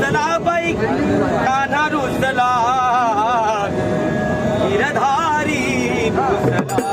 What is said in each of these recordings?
चला बाई कान्हा रुसला गिरधारी रुसला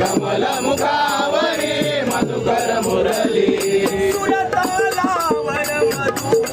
ಕಮಲ ಮುಖಾವರಿ ಮಧುಕರ ಮುರಳಿ. ಸುರತಾಲಾವರ ಮಧುರ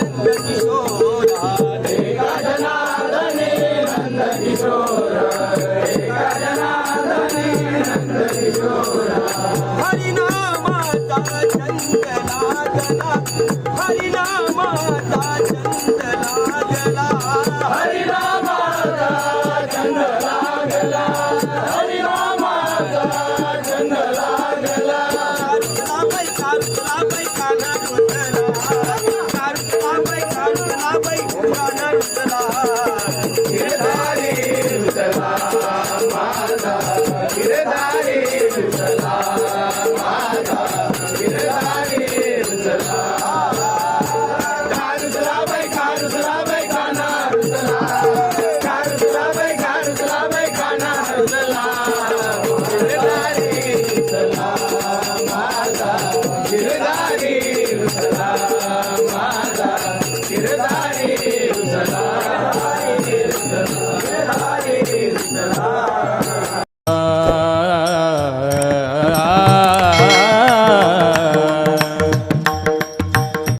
हरिनामा हरिनामा